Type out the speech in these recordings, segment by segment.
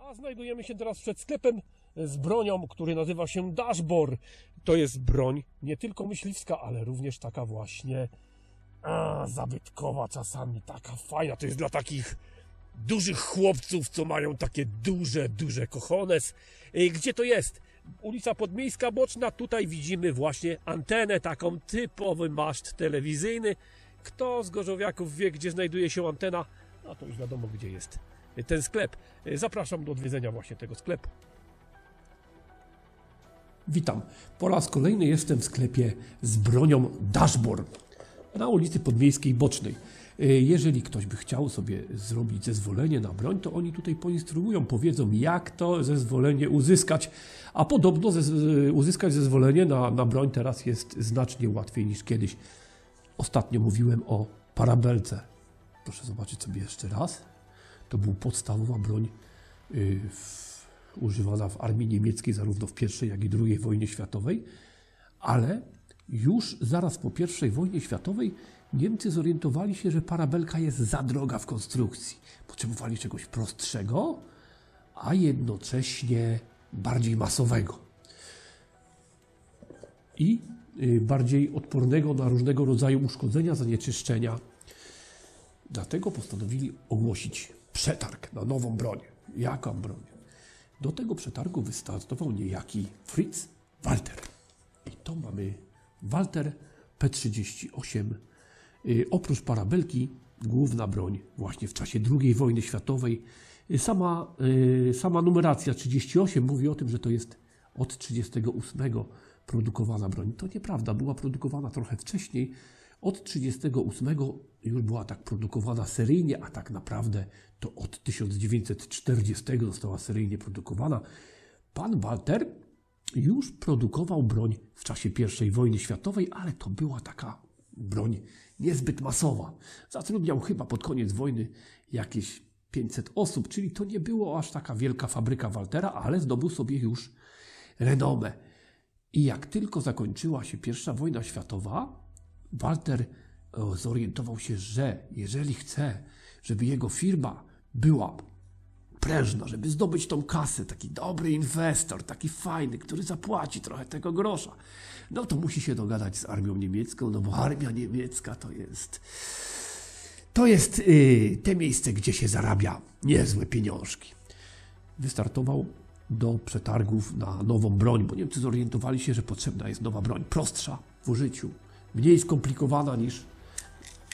A znajdujemy się teraz przed sklepem z bronią, który nazywa się Dashbor. To jest broń nie tylko myśliwska, ale również taka właśnie a, zabytkowa czasami, taka fajna. To jest dla takich dużych chłopców, co mają takie duże, duże kochones. Gdzie to jest? Ulica Podmiejska Boczna. Tutaj widzimy właśnie antenę, taką typowy maszt telewizyjny. Kto z gorzowiaków wie, gdzie znajduje się antena? A to już wiadomo, gdzie jest ten sklep. Y, Zapraszam do odwiedzenia właśnie tego sklepu. Witam. Po raz kolejny jestem w sklepie z bronią Dashbor na ulicy Podmiejskiej Bocznej. Y, Jeżeli ktoś by chciał sobie zrobić zezwolenie na broń, to oni tutaj poinstruują, powiedzą jak to zezwolenie uzyskać. A podobno y, uzyskać zezwolenie na, na broń teraz jest znacznie łatwiej niż kiedyś. Ostatnio mówiłem o parabelce. Proszę zobaczyć sobie jeszcze raz. To była podstawowa broń y, w, używana w armii niemieckiej zarówno w I, jak i II wojnie światowej, ale już zaraz po I wojnie światowej Niemcy zorientowali się, że parabelka jest za droga w konstrukcji. Potrzebowali czegoś prostszego, a jednocześnie bardziej masowego i y, bardziej odpornego na różnego rodzaju uszkodzenia, zanieczyszczenia. Dlatego postanowili ogłosić przetarg na nową broń. Jaką broń? Do tego przetargu wystartował niejaki Fritz Walter. I to mamy Walter P38. Y, Oprócz parabelki, główna broń właśnie w czasie II wojny światowej. Y, Sama, y, sama numeracja 38 mówi o tym, że to jest od 38 produkowana broń. To nieprawda, była produkowana trochę wcześniej. Od 38 już była tak produkowana seryjnie, a tak naprawdę to od 1940 została seryjnie produkowana. Pan Walter już produkował broń w czasie I wojny światowej, ale to była taka broń niezbyt masowa. Zatrudniał chyba pod koniec wojny jakieś 500 osób, czyli to nie było aż taka wielka fabryka Waltera, ale zdobył sobie już renomę. I jak tylko zakończyła się I wojna światowa, Walter e, zorientował się, że jeżeli chce, żeby jego firma była prężna, żeby zdobyć tą kasę, taki dobry inwestor, taki fajny, który zapłaci trochę tego grosza, no to musi się dogadać z armią niemiecką, no bo armia niemiecka to jest to jest y, te miejsce, gdzie się zarabia niezłe pieniążki. Wystartował do przetargów na nową broń, bo Niemcy zorientowali się, że potrzebna jest nowa broń, prostsza w użyciu, mniej skomplikowana niż,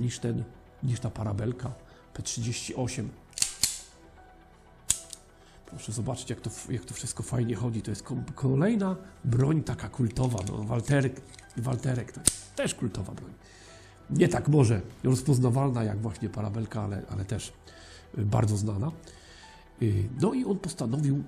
niż, ten, niż ta parabelka P38. Proszę zobaczyć, jak to, jak to wszystko fajnie chodzi. To jest kolejna broń taka kultowa. No, Walterek, Walterek też kultowa broń. Nie tak może rozpoznawalna jak właśnie parabelka, ale, ale też y, bardzo znana. Y, No i on postanowił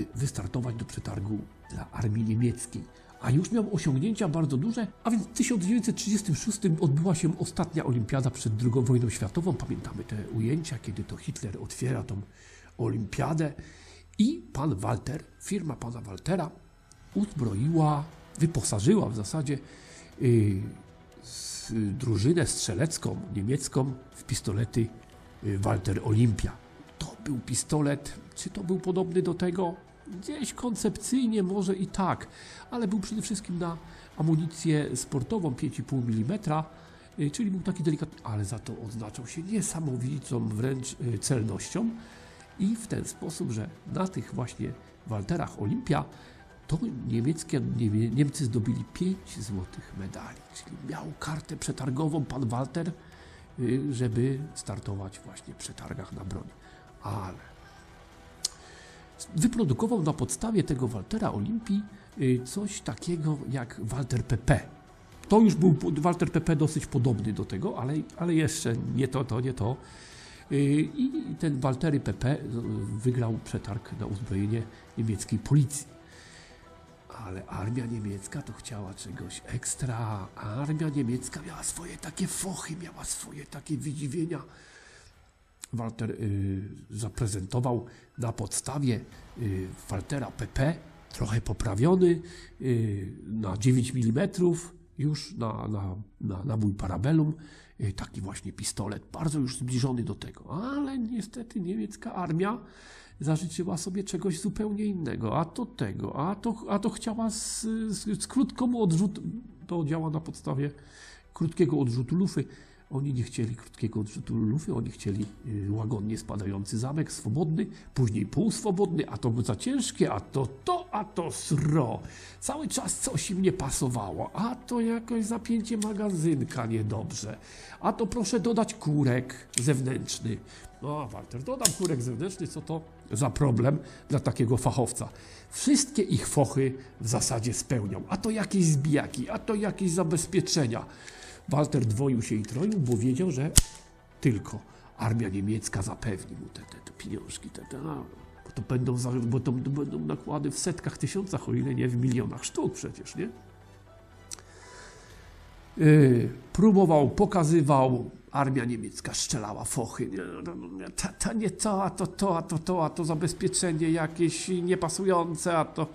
y, wystartować do przetargu dla armii niemieckiej. A już miał osiągnięcia bardzo duże, a więc w 1936 odbyła się ostatnia olimpiada przed II wojną światową. Pamiętamy te ujęcia, kiedy to Hitler otwiera tą olimpiadę i pan Walter, firma pana Waltera uzbroiła, wyposażyła w zasadzie y, s- drużynę strzelecką niemiecką w pistolety y, Walter Olympia. To był pistolet, czy to był podobny do tego? Gdzieś koncepcyjnie może i tak, ale był przede wszystkim na amunicję sportową 5,5 mm, y, czyli był taki delikatny, ale za to odznaczał się niesamowitą wręcz y, celnością i w ten sposób, że na tych właśnie Walterach Olimpia to niemieckie, Niemie- Niemcy zdobyli 5 złotych medali, czyli miał kartę przetargową pan Walter, y, żeby startować właśnie w przetargach na broń. Ale wyprodukował na podstawie tego Waltera Olimpii y, coś takiego jak Walter PP. To już był Walter PP dosyć podobny do tego, ale, ale jeszcze nie to, to, nie to. Y, I ten Waltery PP wygrał przetarg na uzbrojenie niemieckiej policji. Ale armia niemiecka to chciała czegoś ekstra. Armia niemiecka miała swoje takie fochy, miała swoje takie wydziwienia. Walter y, zaprezentował na podstawie y, Waltera PP, trochę poprawiony y, na 9 mm, już na, na, na nabój parabellum, taki właśnie pistolet, bardzo już zbliżony do tego. Ale niestety niemiecka armia zażyczyła sobie czegoś zupełnie innego, a to tego, a to, a to chciała z, z, z krótką odrzutu, to działa na podstawie krótkiego odrzutu lufy. Oni nie chcieli krótkiego odrzutu lufy, oni chcieli y, łagodnie spadający zamek, swobodny, później półswobodny, a to za ciężkie, a to to, a to sro. Cały czas coś im nie pasowało, a to jakoś zapięcie magazynka niedobrze, a to proszę dodać kurek zewnętrzny. No, Walter, dodam kurek zewnętrzny, co to za problem dla takiego fachowca. Wszystkie ich fochy w zasadzie spełnią, a to jakieś zbijaki, a to jakieś zabezpieczenia. Walter dwoił się i troił, bo wiedział, że tylko armia niemiecka zapewni mu te, te, te pieniążki, te, te, bo, to będą, bo to będą nakłady w setkach tysiącach, o ile nie w milionach sztuk przecież, nie? Yy, próbował, pokazywał, armia niemiecka strzelała fochy, nie, no, no, ta nie to, a to to, a to to, a to zabezpieczenie jakieś niepasujące, a to...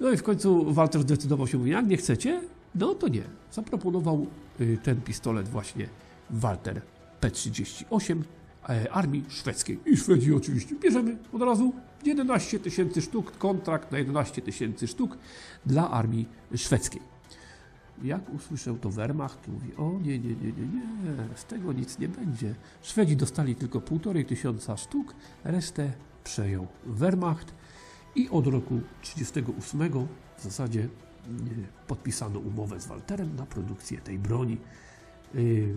No i w końcu Walter zdecydował się, mówi, jak nie chcecie, no to nie. Zaproponował y, ten pistolet właśnie Walter P38 e, armii szwedzkiej. I Szwedzi oczywiście bierzemy od razu 11 tysięcy sztuk, kontrakt na 11 tysięcy sztuk dla armii szwedzkiej. Jak usłyszał to Wehrmacht, mówi, o nie, nie, nie, nie, nie, z tego nic nie będzie. Szwedzi dostali tylko półtorej tysiąca sztuk, resztę przejął Wehrmacht i od roku 1938 w zasadzie podpisano umowę z Walterem na produkcję tej broni. Y,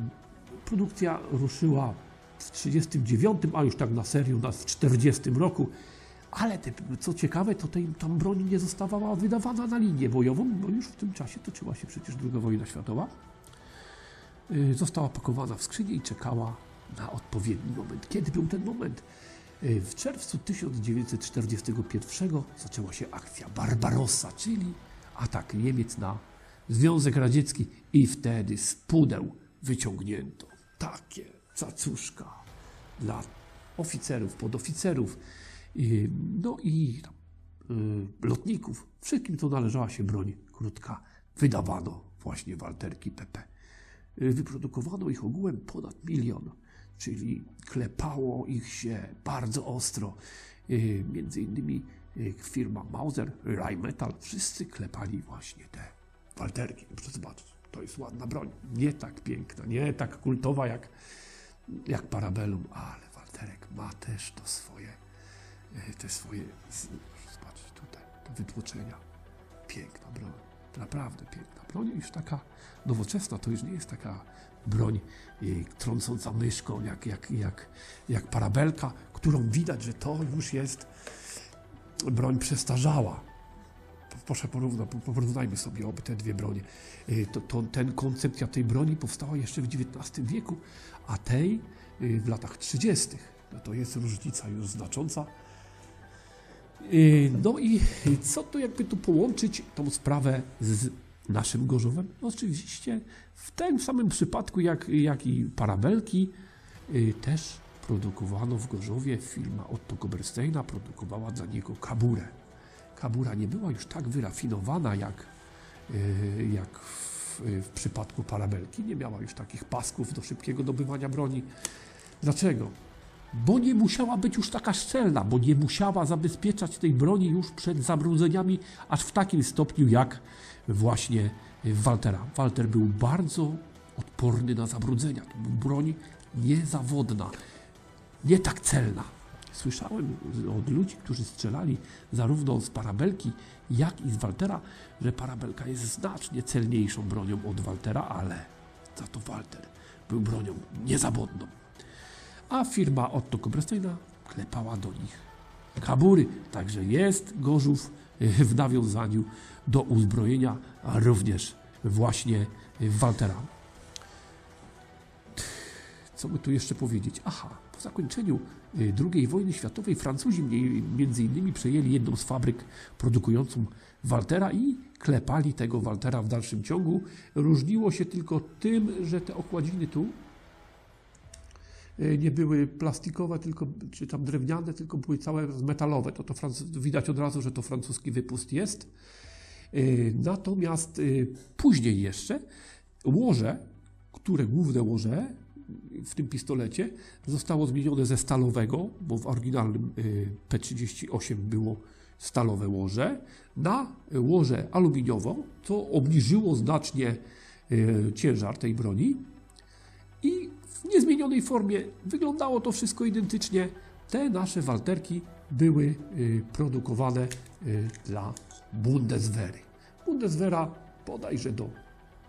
Produkcja ruszyła w 1939, a już tak na serio na- w 1940 roku. Ale te, co ciekawe, to tej, tam broń nie zostawała wydawana na linię bojową, bo już w tym czasie toczyła się przecież II wojna światowa. Y, Została pakowana w skrzynię i czekała na odpowiedni moment. Kiedy był ten moment? Y, W czerwcu 1941 zaczęła się akcja Barbarossa, czyli atak Niemiec na Związek Radziecki i wtedy z pudeł wyciągnięto takie cacuszka dla oficerów, podoficerów, no i y, lotników. Wszystkim to należała się broń krótka. Wydawano właśnie walterki PP. Y, Wyprodukowano ich ogółem ponad milion, czyli klepało ich się bardzo ostro. Y, Między innymi firma Mauser, Rheinmetall, wszyscy klepali właśnie te walterki. Proszę zobaczyć, to jest ładna broń. Nie tak piękna, nie tak kultowa jak, jak Parabellum, ale walterek ma też to swoje, y, te swoje, proszę zobaczyć tutaj, te wytłoczenia. Piękna broń, naprawdę piękna broń. Już taka nowoczesna, to już nie jest taka broń y, trącąca myszką, jak, jak, jak, jak parabelka, którą widać, że to już jest broń przestarzała. Proszę porówna, porównajmy sobie oby te dwie bronie. Y, To, to, ten koncepcja tej broni powstała jeszcze w XIX wieku, a tej y, w latach 30. No to jest różnica już znacząca. Y, No i co tu jakby tu połączyć tą sprawę z naszym Gorzowem? No oczywiście w tym samym przypadku jak, jak i parabelki też produkowano w Gorzowie firma Otto Gobersteina produkowała dla niego kaburę. Kabura nie była już tak wyrafinowana jak, y, jak w, w przypadku parabelki. Nie miała już takich pasków do szybkiego dobywania broni. Dlaczego? bo nie musiała być już taka szczelna, bo nie musiała zabezpieczać tej broni już przed zabrudzeniami aż w takim stopniu jak właśnie Waltera. Walter był bardzo odporny na zabrudzenia. To była broń niezawodna, nie tak celna. Słyszałem od ludzi, którzy strzelali zarówno z parabelki, jak i z Waltera, że parabelka jest znacznie celniejszą bronią od Waltera, ale za to Walter był bronią niezawodną a firma Otto Kobresteina klepała do nich kabury. Także jest Gorzów w nawiązaniu do uzbrojenia, a również właśnie Waltera. Co by tu jeszcze powiedzieć? Aha, po zakończeniu y, II wojny światowej Francuzi między innymi przejęli jedną z fabryk produkującą Waltera i klepali tego Waltera w dalszym ciągu. Różniło się tylko tym, że te okładziny tu y, nie były plastikowe, tylko, czy tam drewniane, tylko były całe metalowe. To, to widać od razu, że to francuski wypust jest. Y, Natomiast później jeszcze łoże które główne łoże w tym pistolecie zostało zmienione ze stalowego, bo w oryginalnym y, P38 było stalowe łoże, na łoże aluminiową, co obniżyło znacznie y, ciężar tej broni. I w niezmienionej formie wyglądało to wszystko identycznie. Te nasze walterki były y, produkowane dla Bundeswehry. Bundeswehra bodajże do,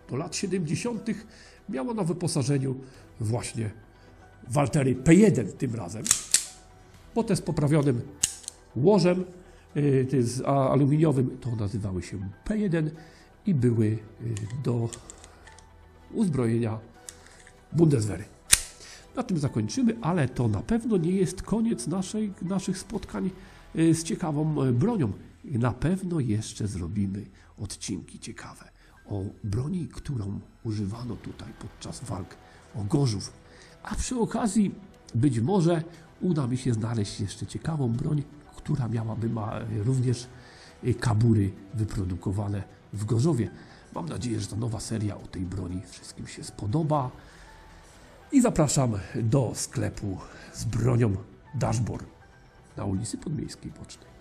do lat 70. miała na wyposażeniu właśnie waltery P1 tym razem, bo te z poprawionym łożem, y, z aluminiowym, to nazywały się P1 i były y, do uzbrojenia Bundeswehry. Na tym zakończymy, ale to na pewno nie jest koniec naszej, naszych spotkań y, z ciekawą bronią. Na pewno jeszcze zrobimy odcinki ciekawe o broni, którą używano tutaj podczas walk o Gorzów. A przy okazji być może uda mi się znaleźć jeszcze ciekawą broń, która miałaby ma również y, kabury wyprodukowane w Gorzowie. Mam nadzieję, że ta nowa seria o tej broni wszystkim się spodoba. I zapraszam do sklepu z bronią Dashboard na ulicy Podmiejskiej Bocznej.